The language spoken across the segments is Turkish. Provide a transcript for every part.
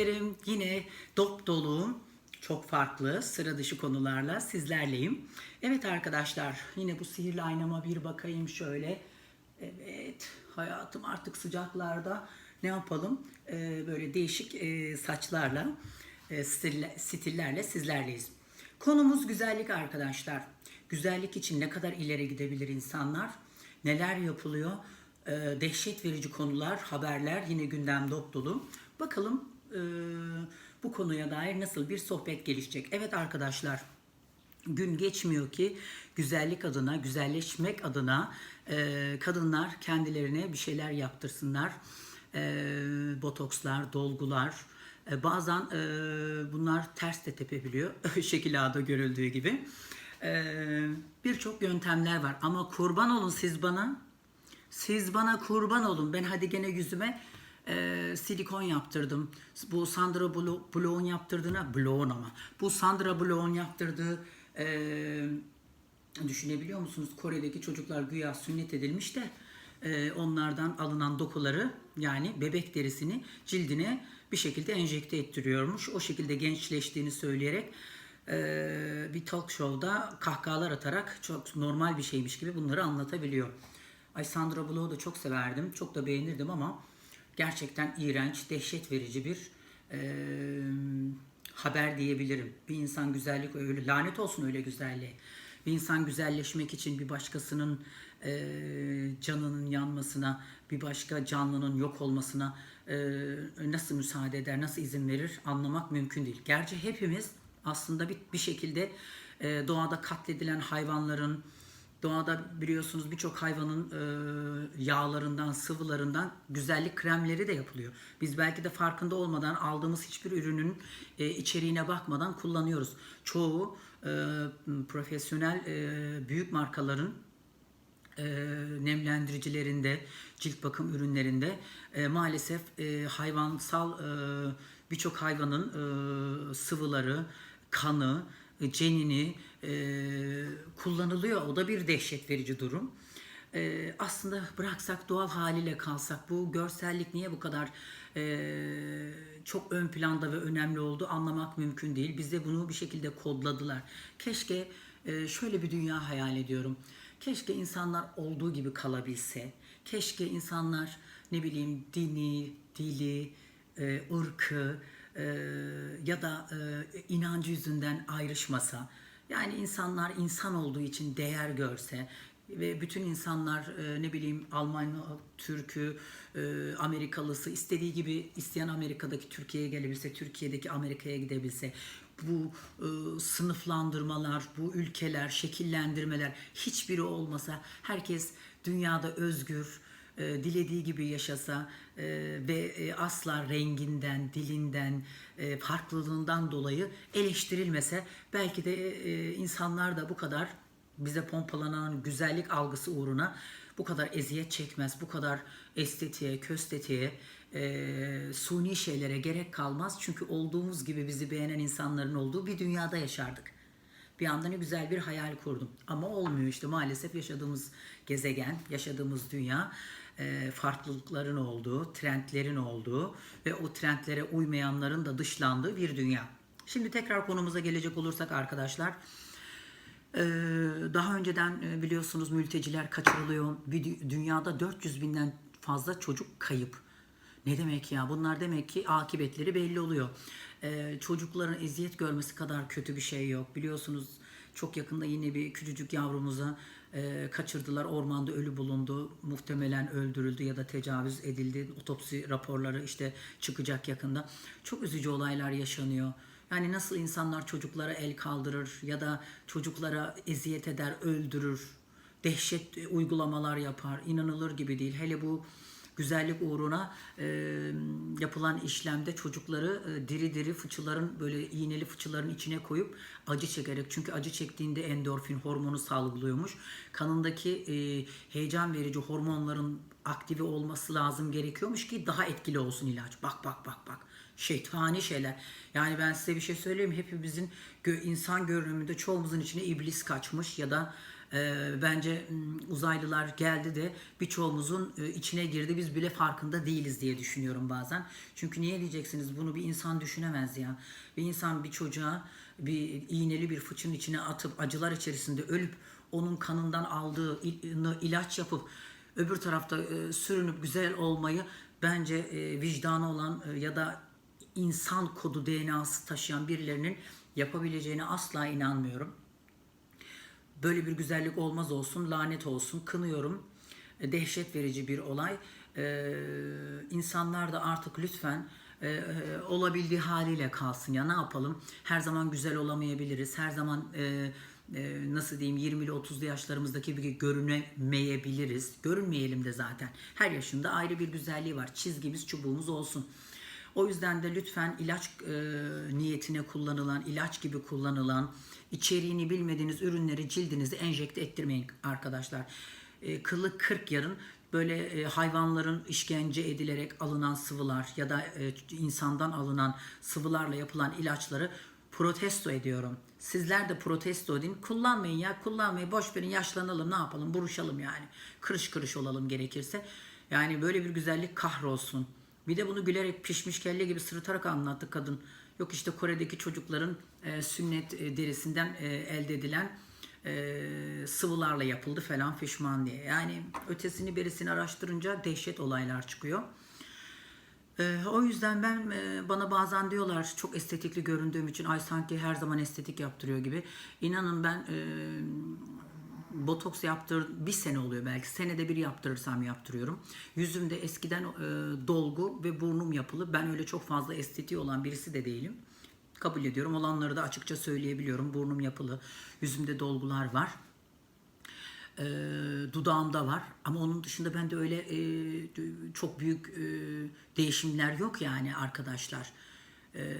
takipçilerim. Yine dop dolu, çok farklı, sıra dışı konularla sizlerleyim. Evet arkadaşlar, yine bu sihirli aynama bir bakayım şöyle. Evet, hayatım artık sıcaklarda ne yapalım? Ee, böyle değişik e, saçlarla, e, stille- stillerle sizlerleyiz. Konumuz güzellik arkadaşlar. Güzellik için ne kadar ileri gidebilir insanlar? Neler yapılıyor? Ee, dehşet verici konular, haberler yine gündem dop dolu. Bakalım e, bu konuya dair nasıl bir sohbet gelişecek. Evet arkadaşlar, gün geçmiyor ki güzellik adına, güzelleşmek adına e, kadınlar kendilerine bir şeyler yaptırsınlar. E, botokslar, dolgular, e, bazen e, bunlar ters de tepebiliyor. Şekil A'da görüldüğü gibi. E, Birçok yöntemler var ama kurban olun siz bana. Siz bana kurban olun. Ben hadi gene yüzüme e, silikon yaptırdım. Bu Sandra Blo- Block'un yaptırdığına, Block'un ama. Bu Sandra Block'un yaptırdığı e, düşünebiliyor musunuz? Kore'deki çocuklar güya sünnet edilmiş de e, onlardan alınan dokuları yani bebek derisini cildine bir şekilde enjekte ettiriyormuş. O şekilde gençleştiğini söyleyerek e, bir talk show'da kahkahalar atarak çok normal bir şeymiş gibi bunları anlatabiliyor. Ay Sandra Bullock'u da çok severdim. Çok da beğenirdim ama gerçekten iğrenç, dehşet verici bir e, haber diyebilirim. Bir insan güzellik öyle lanet olsun öyle güzelliğe. Bir insan güzelleşmek için bir başkasının e, canının yanmasına, bir başka canlının yok olmasına e, nasıl müsaade eder, nasıl izin verir anlamak mümkün değil. Gerçi hepimiz aslında bir, bir şekilde e, doğada katledilen hayvanların, Doğada biliyorsunuz birçok hayvanın e, yağlarından, sıvılarından güzellik kremleri de yapılıyor. Biz belki de farkında olmadan aldığımız hiçbir ürünün e, içeriğine bakmadan kullanıyoruz. Çoğu e, profesyonel e, büyük markaların e, nemlendiricilerinde, cilt bakım ürünlerinde e, maalesef e, hayvansal e, birçok hayvanın e, sıvıları, kanı, e, cenini kullanılıyor. O da bir dehşet verici durum. E, aslında bıraksak doğal haliyle kalsak bu görsellik niye bu kadar e, çok ön planda ve önemli oldu anlamak mümkün değil. Bize bunu bir şekilde kodladılar. Keşke e, şöyle bir dünya hayal ediyorum. Keşke insanlar olduğu gibi kalabilse. Keşke insanlar ne bileyim dini, dili, e, ırkı e, ya da e, inancı yüzünden ayrışmasa. Yani insanlar insan olduğu için değer görse ve bütün insanlar e, ne bileyim Alman, Türk'ü, e, Amerikalısı istediği gibi isteyen Amerika'daki Türkiye'ye gelebilse, Türkiye'deki Amerika'ya gidebilse bu e, sınıflandırmalar, bu ülkeler, şekillendirmeler hiçbiri olmasa herkes dünyada özgür, e, dilediği gibi yaşasa e, ve e, asla renginden, dilinden, e, farklılığından dolayı eleştirilmese belki de e, insanlar da bu kadar bize pompalanan güzellik algısı uğruna bu kadar eziyet çekmez, bu kadar estetiğe, köstetiğe, e, suni şeylere gerek kalmaz. Çünkü olduğumuz gibi bizi beğenen insanların olduğu bir dünyada yaşardık. Bir anda ne güzel bir hayal kurdum. Ama olmuyor işte maalesef yaşadığımız gezegen, yaşadığımız dünya e, farklılıkların olduğu, trendlerin olduğu ve o trendlere uymayanların da dışlandığı bir dünya. Şimdi tekrar konumuza gelecek olursak arkadaşlar, ee, daha önceden e, biliyorsunuz mülteciler kaçırılıyor. Bir dü- dünyada 400 binden fazla çocuk kayıp. Ne demek ya? Bunlar demek ki akıbetleri belli oluyor. Çocukların eziyet görmesi kadar kötü bir şey yok. Biliyorsunuz çok yakında yine bir küçücük yavrumuza e, kaçırdılar. Ormanda ölü bulundu. Muhtemelen öldürüldü ya da tecavüz edildi. Otopsi raporları işte çıkacak yakında. Çok üzücü olaylar yaşanıyor. Yani nasıl insanlar çocuklara el kaldırır ya da çocuklara eziyet eder, öldürür, dehşet uygulamalar yapar. inanılır gibi değil. Hele bu güzellik uğruna e, yapılan işlemde çocukları e, diri diri fıçıların böyle iğneli fıçıların içine koyup acı çekerek çünkü acı çektiğinde endorfin hormonu salgılıyormuş. Kanındaki e, heyecan verici hormonların aktive olması lazım gerekiyormuş ki daha etkili olsun ilaç. Bak bak bak bak şeytani şeyler. Yani ben size bir şey söyleyeyim mi? Hepimizin gö- insan görünümünde çoğumuzun içine iblis kaçmış ya da Ee, bence uzaylılar geldi de birçoğumuzun e, içine girdi. Biz bile farkında değiliz diye düşünüyorum bazen. Çünkü niye diyeceksiniz bunu bir insan düşünemez ya. Bir insan bir çocuğa bir iğneli bir fıçının içine atıp acılar içerisinde ölüp onun kanından aldığı il- ilaç yapıp öbür tarafta e, sürünüp güzel olmayı bence e, vicdanı olan ya da insan kodu DNA'sı taşıyan birilerinin yapabileceğine asla inanmıyorum. Böyle bir güzellik olmaz olsun, lanet olsun, kınıyorum. E, Dehşet verici bir olay. Ee, insanlar da artık lütfen e, e, olabildiği haliyle kalsın. Ya ne yapalım? Her zaman güzel olamayabiliriz. Her zaman e, nasıl diyeyim 20'li 30'lu yaşlarımızdaki gibi görünemeyebiliriz. Görünmeyelim de zaten. Her yaşında ayrı bir güzelliği var. Çizgimiz, çubuğumuz olsun. O yüzden de lütfen ilaç e, niyetine kullanılan, ilaç gibi kullanılan, içeriğini bilmediğiniz ürünleri cildinize enjekte ettirmeyin arkadaşlar. E, kılı 40 yarın böyle e, hayvanların işkence edilerek alınan sıvılar ya da e, insandan alınan sıvılarla yapılan ilaçları protesto ediyorum. Sizler de protesto edin. Kullanmayın ya kullanmayın. Boş verin yaşlanalım ne yapalım buruşalım yani. Kırış kırış olalım gerekirse. Yani böyle bir güzellik kahrolsun. Bir de bunu gülerek pişmiş kelle gibi sırıtarak anlattı kadın. Yok işte Kore'deki çocukların e, sünnet e, derisinden e, elde edilen e, sıvılarla yapıldı falan fişman diye. Yani ötesini berisini araştırınca dehşet olaylar çıkıyor. Ee, o yüzden ben e, bana bazen diyorlar çok estetikli göründüğüm için ay sanki her zaman estetik yaptırıyor gibi. İnanın ben e, botoks yaptır bir sene oluyor belki senede bir yaptırırsam yaptırıyorum. Yüzümde eskiden e, dolgu ve burnum yapılı. Ben öyle çok fazla estetiği olan birisi de değilim. Kabul ediyorum. Olanları da açıkça söyleyebiliyorum. Burnum yapılı. Yüzümde dolgular var e, dudağımda var ama onun dışında bende öyle e, çok büyük e, değişimler yok yani arkadaşlar. E,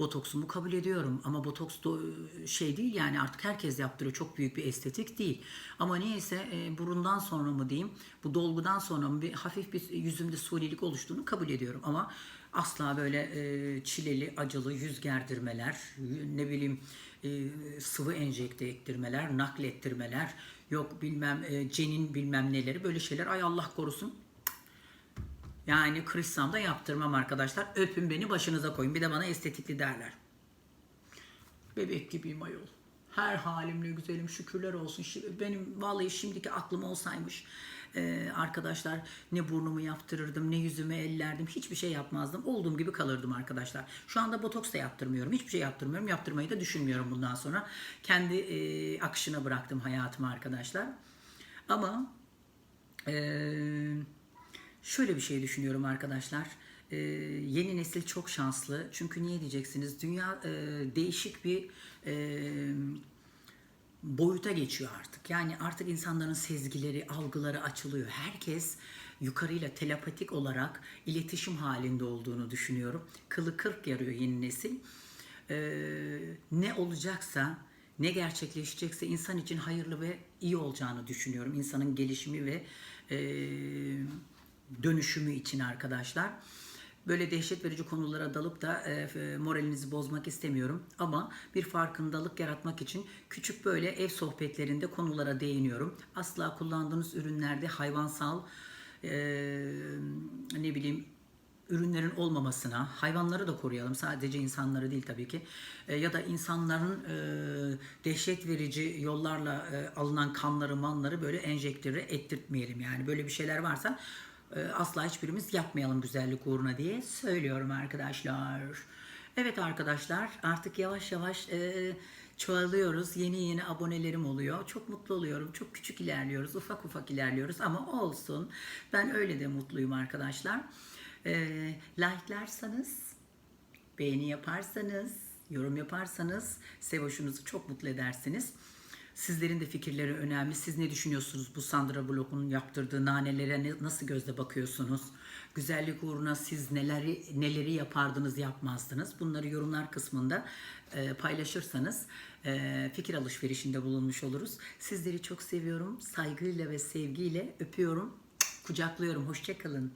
botoksumu kabul ediyorum ama botoks da e, şey değil yani artık herkes yaptırıyor çok büyük bir estetik değil. Ama neyse e, burundan sonra mı diyeyim bu dolgudan sonra mı bir hafif bir yüzümde sunilik oluştuğunu kabul ediyorum ama asla böyle e, çileli acılı yüz gerdirmeler ne bileyim e, sıvı enjekte ettirmeler, naklettirmeler, yok bilmem e, cenin bilmem neleri böyle şeyler ay Allah korusun. Yani kırışsam da yaptırmam arkadaşlar. Öpün beni başınıza koyun. Bir de bana estetikli derler. Bebek gibiyim ayol. Her halimle güzelim şükürler olsun. Benim vallahi şimdiki aklım olsaymış e, arkadaşlar ne burnumu yaptırırdım ne yüzümü ellerdim hiçbir şey yapmazdım. Olduğum gibi kalırdım arkadaşlar. Şu anda botoks da yaptırmıyorum. Hiçbir şey yaptırmıyorum. Yaptırmayı da düşünmüyorum bundan sonra. Kendi e, akışına bıraktım hayatımı arkadaşlar. Ama eee Şöyle bir şey düşünüyorum arkadaşlar. Ee, yeni nesil çok şanslı. Çünkü niye diyeceksiniz? Dünya e, değişik bir e, boyuta geçiyor artık. Yani artık insanların sezgileri, algıları açılıyor. Herkes yukarıyla telepatik olarak iletişim halinde olduğunu düşünüyorum. Kılı kırk yarıyor yeni nesil. Ee, ne olacaksa, ne gerçekleşecekse insan için hayırlı ve iyi olacağını düşünüyorum. İnsanın gelişimi ve e, dönüşümü için arkadaşlar. Böyle dehşet verici konulara dalıp da e, moralinizi bozmak istemiyorum. Ama bir farkındalık yaratmak için küçük böyle ev sohbetlerinde konulara değiniyorum. Asla kullandığınız ürünlerde hayvansal e, ne bileyim ürünlerin olmamasına, hayvanları da koruyalım sadece insanları değil tabii ki E, ya da insanların e, dehşet verici yollarla e, alınan kanları manları böyle enjektörü ettirtmeyelim yani böyle bir şeyler varsa asla hiçbirimiz yapmayalım güzellik uğruna diye söylüyorum arkadaşlar. Evet arkadaşlar artık yavaş yavaş e, çoğalıyoruz. Yeni yeni abonelerim oluyor. Çok mutlu oluyorum. Çok küçük ilerliyoruz. Ufak ufak ilerliyoruz ama olsun. Ben öyle de mutluyum arkadaşlar. E, like'larsanız, beğeni yaparsanız, yorum yaparsanız Sevoş'unuzu çok mutlu edersiniz. Sizlerin de fikirleri önemli. Siz ne düşünüyorsunuz bu Sandra Bullock'un yaptırdığı nanelere ne- nasıl gözle bakıyorsunuz? Güzellik uğruna siz neleri neleri yapardınız yapmazdınız? Bunları yorumlar kısmında e, paylaşırsanız e, fikir alışverişinde bulunmuş oluruz. Sizleri çok seviyorum. Saygıyla ve sevgiyle öpüyorum. Kucaklıyorum. Hoşçakalın.